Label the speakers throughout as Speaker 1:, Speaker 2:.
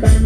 Speaker 1: แบ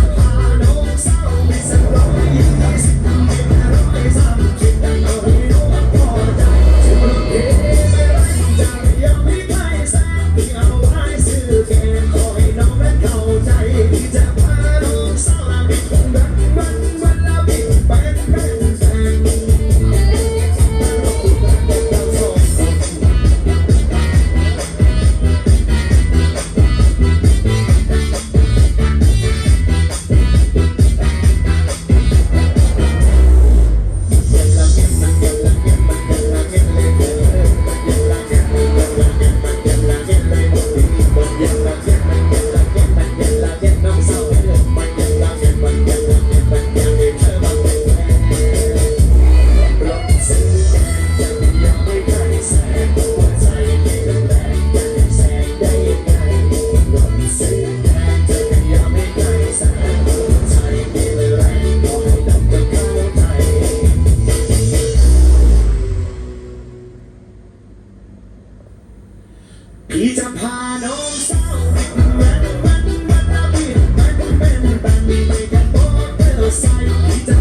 Speaker 1: น พี่จะพาน้องสาวแม้นวันวานตาบินไปกันโบเอใส่